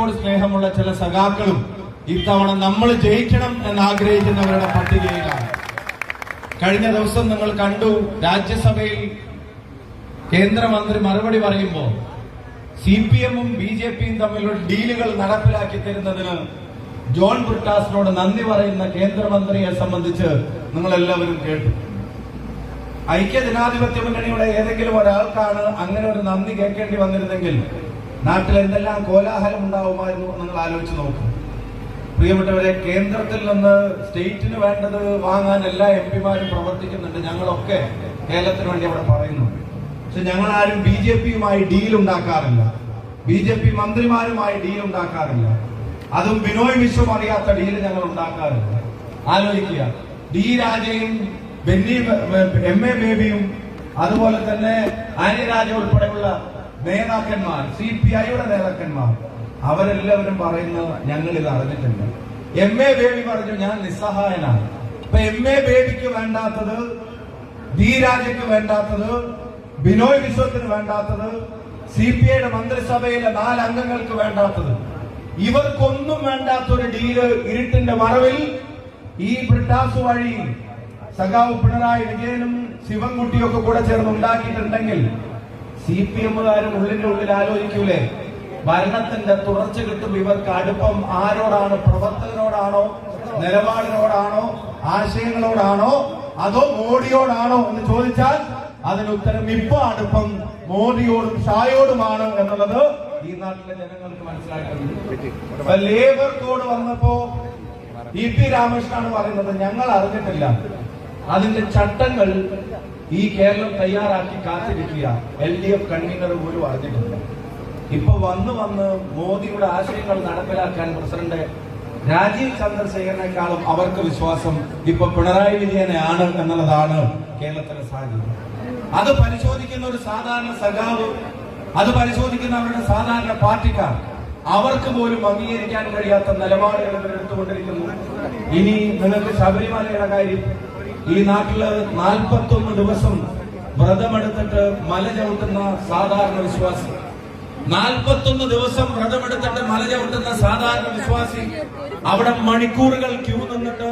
പാർട്ടിയോട് സ്നേഹമുള്ള ചില സഖാക്കളും ഇത്തവണ നമ്മൾ ജയിക്കണം എന്ന് ആഗ്രഹിക്കുന്നവരുടെ പട്ടികയിലാണ്. കഴിഞ്ഞ ദിവസം നിങ്ങൾ കണ്ടു രാജ്യസഭയിൽ കേന്ദ്രമന്ത്രി മറുപടി പറയുമ്പോൾ സി പി എമ്മും ബി ജെ പിയും തമ്മിലുള്ള ഡീലുകൾ നടപ്പിലാക്കി തരുന്നതിന് ജോൺ ബ്രിട്ടാസിനോട് നന്ദി പറയുന്ന കേന്ദ്രമന്ത്രിയെ സംബന്ധിച്ച് നിങ്ങൾ എല്ലാവരും കേട്ടു. ഐക്യ ജനാധിപത്യ മുന്നണിയുടെ ഏതെങ്കിലും ഒരാൾക്കാണ് അങ്ങനെ ഒരു നന്ദി കേൾക്കേണ്ടി വന്നിരുന്നെങ്കിൽ നാട്ടിൽ എന്തെല്ലാം കോലാഹലം ഉണ്ടാവുമായിരുന്നു നിങ്ങൾ ആലോചിച്ച് നോക്കും. പ്രിയപ്പെട്ടവരെ കേന്ദ്രത്തിൽ നിന്ന് സ്റ്റേറ്റിന് വേണ്ടത് വാങ്ങാൻ എല്ലാ എം പിമാരും പ്രവർത്തിക്കുന്നുണ്ട്. ഞങ്ങളൊക്കെ കേരളത്തിന് വേണ്ടി അവിടെ പറയുന്നുണ്ട്. പക്ഷെ ഞങ്ങൾ ആരും ബി ജെ പിയുമായി ഡീൽ ഉണ്ടാക്കാറില്ല. ബി ജെ പി മന്ത്രിമാരുമായി ഡീൽ ഉണ്ടാക്കാറില്ല. അതും ബിനോയ് വിശ്വം അറിയാത്ത ഡീൽ ഞങ്ങൾ ഉണ്ടാക്കാറില്ല. ആലോചിക്കുക. ഡി രാജയും ബെന്നി എം എ ബേബിയും അതുപോലെ തന്നെ ആനി ഉൾപ്പെടെയുള്ള നേതാക്കന്മാർ സി പി ഐയുടെ നേതാക്കന്മാർ അവരെല്ലാവരും പറയുന്നത് ഞങ്ങൾ ഇത് അറിഞ്ഞിട്ടുണ്ട്. എം എ ബേബി പറഞ്ഞു ഞാൻ നിസ്സഹായനാണ്. ഇപ്പൊ എം എ ബേബിക്ക് വേണ്ടാത്തത് ഡി രാജയ്ക്ക് വേണ്ടാത്തത് ബിനോയ് വിശ്വത്തിന് വേണ്ടാത്തത് സി പി ഐയുടെ മന്ത്രിസഭയിലെ നാല് അംഗങ്ങൾക്ക് വേണ്ടാത്തത്. ഇവർക്കൊന്നും വേണ്ടാത്ത ഒരു ഡീൽ ഇരുട്ടിന്റെ മറവിൽ ഈ ബ്രിട്ടാസ് വഴി സഖാവ് പിണറായി വിജയനും ശിവൻകുട്ടിയും ഒക്കെ കൂടെ ചേർന്ന് ഉണ്ടാക്കിയിട്ടുണ്ടെങ്കിൽ സി പി എമ്മുകാരും ഉള്ളിന്റെ ഉള്ളിൽ ആലോചിക്കൂലേ? ഭരണത്തിന്റെ തുടർച്ച കിട്ടും ഇവർക്ക് അടുപ്പം ആരോടാണ്? പ്രവർത്തകനോടാണോ നിലപാടിനോടാണോ? ആശയങ്ങളോടാണോ? അതോ മോഡിയോടാണോ എന്ന് ചോദിച്ചാൽ അതിന് ഉത്തരം ഇപ്പൊ അടുപ്പം മോദിയോടും ഷായോടുമാണ് എന്നുള്ളത് ഈ നാട്ടിലെ ജനങ്ങൾക്ക് മനസ്സിലാക്കുന്നത് ലേബർ കോഡ് വന്നപ്പോ ഇ പി രാമകൃഷ്ണനാണ് പറയുന്നത്. ഞങ്ങൾ അറിഞ്ഞിട്ടില്ല. അതിന്റെ ചട്ടങ്ങൾ ഈ കേരളം തയ്യാറാക്കി കാത്തിരിക്കുക. എൽ ഡി എഫ് കൺവീനർ പോലും അറിഞ്ഞിട്ടില്ല. ഇപ്പൊ വന്ന് വന്ന് മോദിയുടെ ആശയങ്ങൾ നടപ്പിലാക്കാൻ പ്രസിഡന്റ് രാജീവ് ചന്ദ്രശേഖരനേക്കാളും അവർക്ക് വിശ്വാസം ഇപ്പൊ പിണറായി വിജയനെ ആണ് എന്നുള്ളതാണ് കേരളത്തിലെ സാഹചര്യം. അത് പരിശോധിക്കുന്ന ഒരു സാധാരണ സഖാവ് അത് പരിശോധിക്കുന്ന അവരുടെ സാധാരണ പാർട്ടിക്കാർ അവർക്ക് പോലും അംഗീകരിക്കാൻ കഴിയാത്ത നിലപാടുകൾ എടുത്തുകൊണ്ടിരിക്കുന്നു. ഇനി നിങ്ങൾക്ക് ശബരിമലയുടെ കാര്യം ഈ നാട്ടിൽ നാൽപ്പത്തൊന്ന് ദിവസം വ്രതമെടുത്തിട്ട് മല ചവിട്ടുന്ന സാധാരണ വിശ്വാസി. നാൽപ്പത്തൊന്ന് ദിവസം വ്രതമെടുത്തിട്ട് മല ചവിട്ടുന്ന സാധാരണ വിശ്വാസി. അവിടെ മണിക്കൂറുകൾ ക്യൂ നിന്നിട്ട്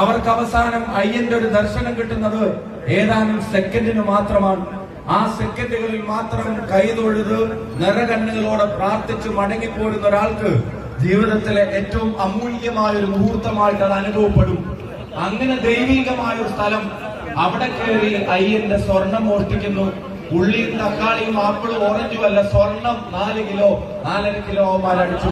അവർക്ക് അവസാനം അയ്യന്റെ ഒരു ദർശനം കിട്ടുന്നത് ഏതാനും സെക്കൻഡിന് മാത്രമാണ്. ആ സെക്കൻഡുകളിൽ മാത്രം കൈതൊഴുത് നിറകണ്ണുകളോടെ പ്രാർത്ഥിച്ച് മടങ്ങിപ്പോരുന്ന ഒരാൾക്ക് ജീവിതത്തിലെ ഏറ്റവും അമൂല്യമായ ഒരു മുഹൂർത്തമായിട്ട് അത് അനുഭവപ്പെടും. അങ്ങനെ ദൈവികമായ ഒരു സ്ഥലം അവിടെ കയറി അയ്യന്റെ സ്വർണം മോഷ്ടിക്കുന്നു ഉള്ളിയും തക്കാളിയും ആപ്പിളും ഓറഞ്ചും അല്ല സ്വർണം നാല് കിലോ നാലര കിലോ അവന്മാരടിച്ചു.